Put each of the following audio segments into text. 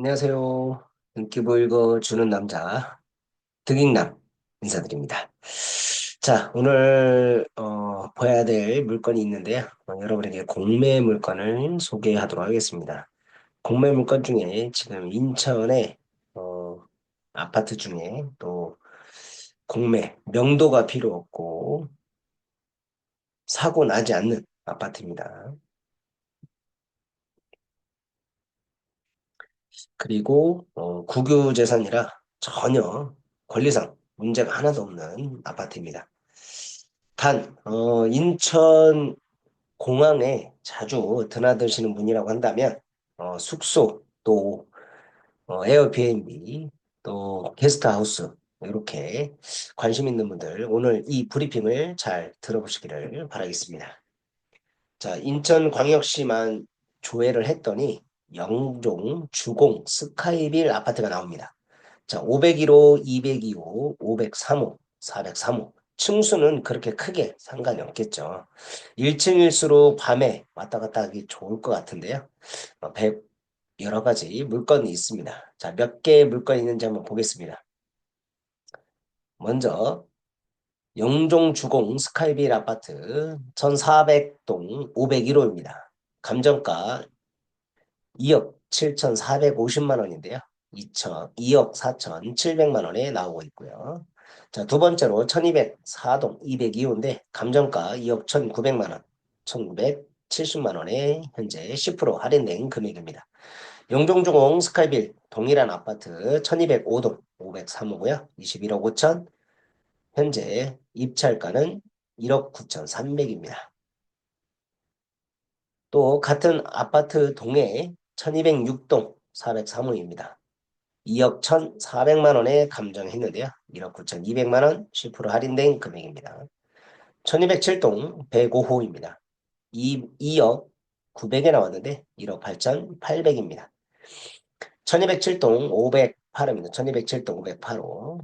안녕하세요. 눈기보 읽어 주는 남자, 득익남 인사드립니다. 자, 오늘, 어, 봐야 될 물건이 있는데요. 어, 여러분에게 공매 물건을 소개하도록 하겠습니다. 공매 물건 중에 지금 인천에, 어, 아파트 중에 또 공매, 명도가 필요 없고, 사고 나지 않는 아파트입니다. 그리고 어, 국유재산이라 전혀 권리상 문제가 하나도 없는 아파트입니다. 단 어, 인천 공항에 자주 드나드시는 분이라고 한다면 어, 숙소 또 어, 에어비앤비 또 게스트하우스 이렇게 관심 있는 분들 오늘 이 브리핑을 잘 들어보시기를 바라겠습니다. 자, 인천광역시만 조회를 했더니 영종, 주공, 스카이빌 아파트가 나옵니다. 자, 501호, 202호, 503호, 403호. 층수는 그렇게 크게 상관이 없겠죠. 1층일수록 밤에 왔다 갔다 하기 좋을 것 같은데요. 어, 여러 가지 물건이 있습니다. 자, 몇 개의 물건이 있는지 한번 보겠습니다. 먼저 영종 주공 스카이빌 아파트 1400동 501호입니다. 감정가 2억 7,450만 원인데요. 2천, 2억 4,700만 원에 나오고 있고요. 자, 두 번째로 1204동 202호인데 감정가 2억 1,900만 원, 1,970만 원에 현재 10% 할인된 금액입니다. 영종주공 스카이빌 동일한 아파트 1205동 503호고요. 21억 5천 현재 입찰가는 1억 9,300입니다. 또 같은 아파트 동에 1206동 403호입니다. 2억 1,400만 원에 감정했는데요. 1억 9,200만 원 10% 할인된 금액입니다. 1207동 105호입니다. 2, 2억 900에 나왔는데 1억 8,800입니다. 1207동 508호입니다. 1207동 508호.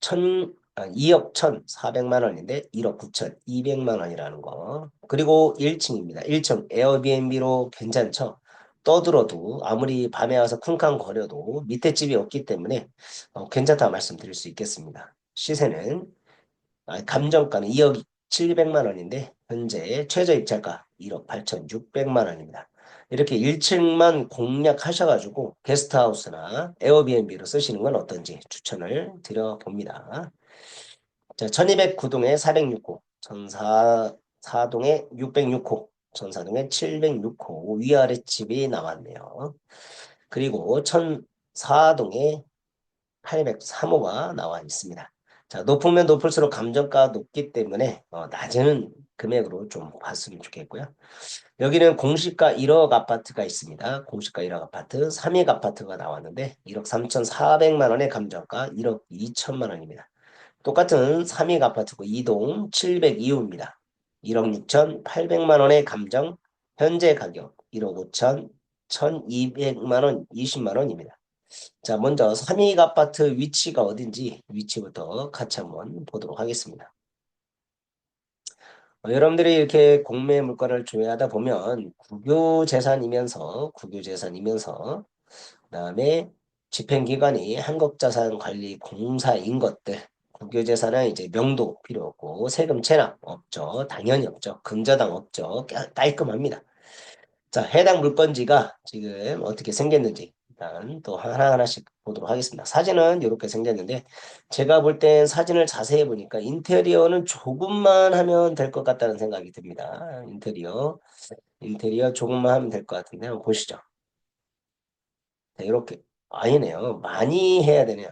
1 2억 1,400만 원인데 1억 9,200만 원이라는 거. 그리고 1층입니다. 1층 에어비앤비로 괜찮죠? 떠들어도 아무리 밤에 와서 쿵쾅 거려도 밑에 집이 없기 때문에 어, 괜찮다 말씀드릴 수 있겠습니다. 시세는 아, 감정가는 2억 700만 원인데 현재 최저 입찰가 1억 8,600만 원입니다. 이렇게 1층만 공략하셔가지고 게스트하우스나 에어비앤비로 쓰시는 건 어떤지 추천을 드려봅니다. 자, 1209동에 406호, 1004동에 606호, 1004동에 706호 위아래 집이 나왔네요. 그리고 1004동에 803호가 나와 있습니다. 자, 높으면 높을수록 감정가가 높기 때문에 어, 낮은 금액으로 좀 봤으면 좋겠고요. 여기는 공시가 1억 아파트가 있습니다. 공시가 1억 아파트, 3익 아파트가 나왔는데 1억 3,400만 원의 감정가 1억 2천만 원입니다. 똑같은 3익 아파트고 2동 702호입니다. 1억 6,800만 원의 감정, 현재 가격 1억 5천 1,200만 원, 20만 원입니다. 자, 먼저 3익 아파트 위치가 어딘지 위치부터 같이 한번 보도록 하겠습니다. 어, 여러분들이 이렇게 공매 물건을 조회하다 보면 국유 재산이면서 국유 재산이면서 그다음에 집행기관이 한국자산관리공사인 것들 국유재산은 이제 명도 필요 없고 세금 체납 없죠. 당연히 없죠. 금저당 없죠. 깔끔합니다. 자, 해당 물건지가 지금 어떻게 생겼는지 일단 또 하나하나씩 보도록 하겠습니다. 사진은 이렇게 생겼는데 제가 볼 땐 사진을 자세히 보니까 인테리어는 조금만 하면 될 것 같다는 생각이 듭니다. 인테리어 인테리어 조금만 하면 될 것 같은데 한번 보시죠. 네, 이렇게 아니네요. 많이 해야 되네요.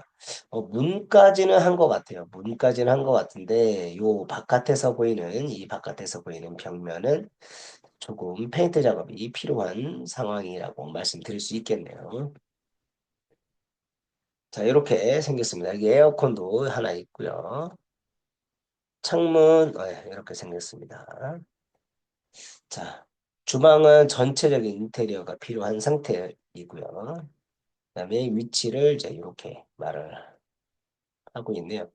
어, 문까지는 한 것 같아요. 문까지는 한 것 같은데 요 바깥에서 보이는 이 바깥에서 보이는 벽면은 조금 페인트 작업이 필요한 상황이라고 말씀드릴 수 있겠네요. 자, 이렇게 생겼습니다. 여기 에어컨도 하나 있고요. 창문 네, 이렇게 생겼습니다. 자, 주방은 전체적인 인테리어가 필요한 상태이고요. 그다음에 위치를 이제 이렇게 말을 하고 있네요.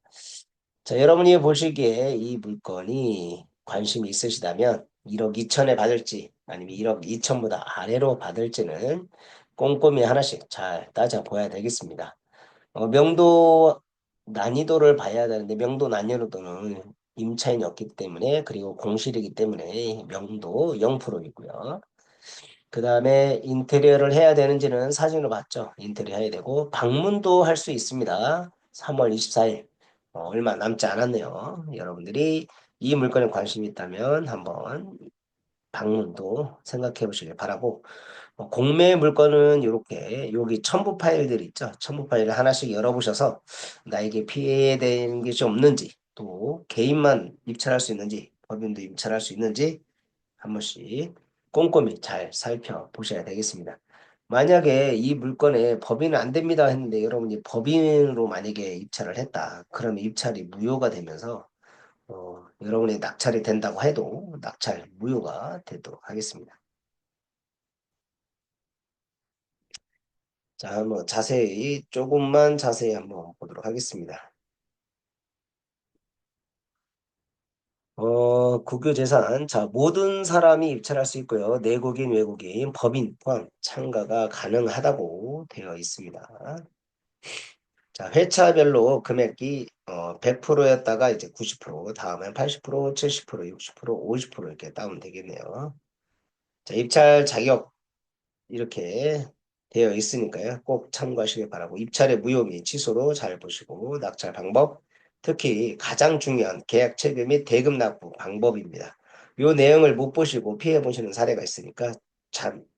자, 여러분이 보시기에 이 물건이 관심이 있으시다면 1억 2천에 받을지 아니면 1억 2천보다 아래로 받을지는 꼼꼼히 하나씩 잘 따져봐야 되겠습니다. 어, 명도 난이도를 봐야 되는데 명도 난이도는 임차인이 없기 때문에 그리고 공실이기 때문에 명도 0%이고요. 그 다음에 인테리어를 해야 되는지는 사진을 봤죠. 인테리어 해야 되고 방문도 할 수 있습니다. 3월 24일 어, 얼마 남지 않았네요. 여러분들이 이 물건에 관심이 있다면 한번 방문도 생각해 보시길 바라고 어, 공매 물건은 이렇게 여기 첨부 파일들 있죠. 첨부 파일을 하나씩 열어보셔서 나에게 피해되는 것이 없는지 또 개인만 입찰할 수 있는지 법인도 입찰할 수 있는지 한 번씩 꼼꼼히 잘 살펴보셔야 되겠습니다. 만약에 이 물건에 법인은 안 됩니다 했는데 여러분이 법인으로 만약에 입찰을 했다. 그러면 입찰이 무효가 되면서 어, 여러분이 낙찰이 된다고 해도 낙찰 무효가 되도록 하겠습니다. 자, 한번 자세히 조금만 자세히 한번 보도록 하겠습니다. 어, 국유 재산. 자, 모든 사람이 입찰할 수 있고요. 내국인, 외국인, 법인 포함 참가가 가능하다고 되어 있습니다. 자, 회차별로 금액이 어, 100%였다가 이제 90%, 다음에 80%, 70%, 60%, 50% 이렇게 다운 되겠네요. 자, 입찰 자격 이렇게 되어 있으니까요. 꼭 참고하시길 바라고 입찰의 무효 및 취소로 잘 보시고 낙찰 방법 특히 가장 중요한 계약 체결 및 대금 납부 방법입니다. 이 내용을 못 보시고 피해 보시는 사례가 있으니까 참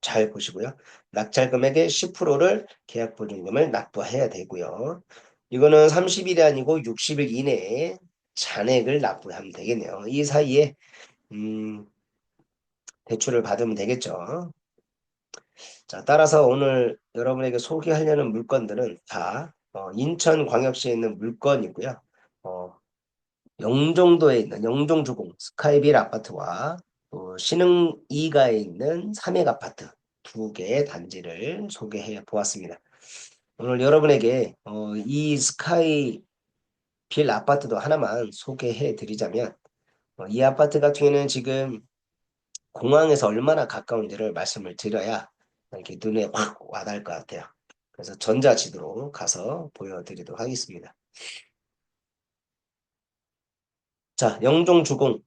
잘 보시고요. 낙찰 금액의 10%를 계약 보증금을 납부해야 되고요. 이거는 30일이 아니고 60일 이내에 잔액을 납부하면 되겠네요. 이 사이에 음, 대출을 받으면 되겠죠. 자, 따라서 오늘 여러분에게 소개하려는 물건들은 다 어, 인천광역시에 있는 물건이고요. 어, 영종도에 있는 영종주공 스카이빌 아파트와 또 신흥 2가에 있는 삼액 아파트 두 개의 단지를 소개해 보았습니다. 오늘 여러분에게 어, 이 스카이빌 아파트도 하나만 소개해 드리자면 어, 이 아파트 같은 경우는 지금 공항에서 얼마나 가까운지를 말씀을 드려야 이렇게 눈에 확 와닿을 것 같아요. 그래서 전자지도로 가서 보여드리도록 하겠습니다. 자, 영종주공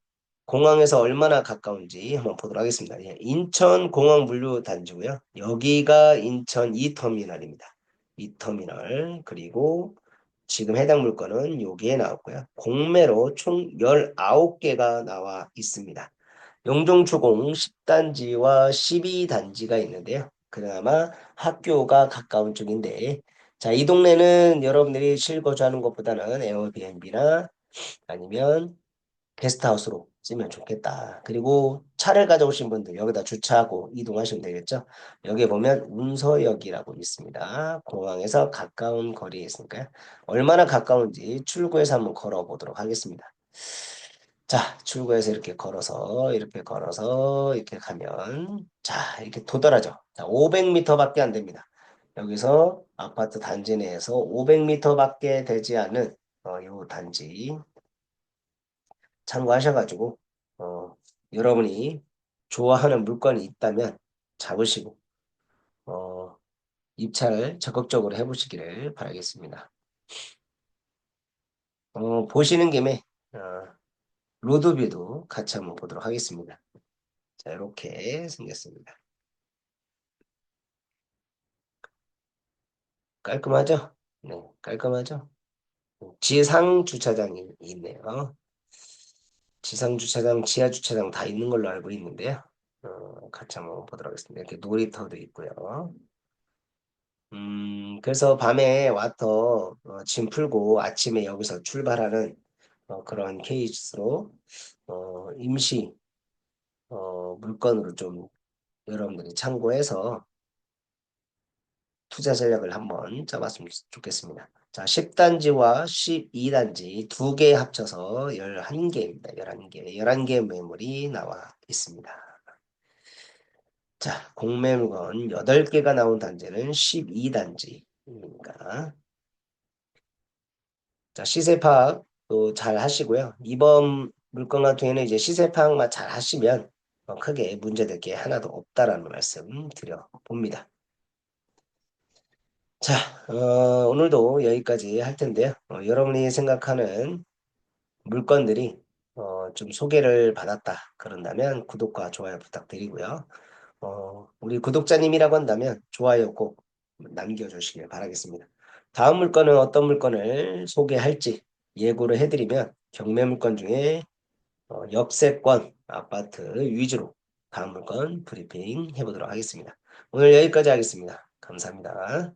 공항에서 얼마나 가까운지 한번 보도록 하겠습니다. 예, 인천 공항 물류 단지고요. 여기가 인천 2터미널입니다. 2터미널 그리고 지금 해당 물건은 여기에 나왔고요. 공매로 총 19개가 나와 있습니다. 영종주공 10단지와 12단지가 있는데요. 그나마 학교가 가까운 쪽인데 자, 이 동네는 여러분들이 실거주하는 것보다는 에어비앤비나 아니면 게스트하우스로 쓰면 좋겠다. 그리고 차를 가져오신 분들 여기다 주차하고 이동하시면 되겠죠. 여기 보면 운서역이라고 있습니다. 공항에서 가까운 거리에 있으니까요. 얼마나 가까운지 출구에서 한번 걸어보도록 하겠습니다. 자, 출구에서 이렇게 걸어서 이렇게 걸어서 이렇게 가면 자, 이렇게 도달하죠. 자, 500m밖에 안 됩니다. 여기서 아파트 단지 내에서 500m밖에 되지 않은 어, 이 단지 참고하셔가지고 어, 여러분이 좋아하는 물건이 있다면 잡으시고 어, 입찰을 적극적으로 해보시기를 바라겠습니다. 어, 보시는 김에 어, 로드뷰도 같이 한번 보도록 하겠습니다. 자, 이렇게 생겼습니다. 깔끔하죠? 네, 깔끔하죠? 지상 주차장이 있네요. 지상 주차장, 지하 주차장 다 있는 걸로 알고 있는데요. 어, 같이 한번 보도록 하겠습니다. 이렇게 놀이터도 있고요. 음, 그래서 밤에 와서 어, 짐 풀고 아침에 여기서 출발하는 어, 그런 케이스로 어, 임시 어, 물건으로 좀 여러분들이 참고해서 투자 전략을 한번 짜봤으면 좋겠습니다. 자, 10단지와 12단지 두 개 합쳐서 11개입니다. 11개. 11개 매물이 나와 있습니다. 자, 공매물건 8개가 나온 단지는 12단지입니다. 자, 시세 파악 도잘 하시고요. 이번 물건 같은 경우에는 이제 시세 파악만 잘 하시면 어, 크게 문제될 게 하나도 없다라는 말씀 드려봅니다. 자, 어, 오늘도 여기까지 할 텐데요. 어, 여러분이 생각하는 물건들이 어, 좀 소개를 받았다. 그런다면 구독과 좋아요 부탁드리고요. 어, 우리 구독자님이라고 한다면 좋아요 꼭 남겨주시길 바라겠습니다. 다음 물건은 어떤 물건을 소개할지 예고를 해드리면 경매 물건 중에 어, 역세권 아파트 위주로 다음 물건 브리핑 해보도록 하겠습니다. 오늘 여기까지 하겠습니다. 감사합니다.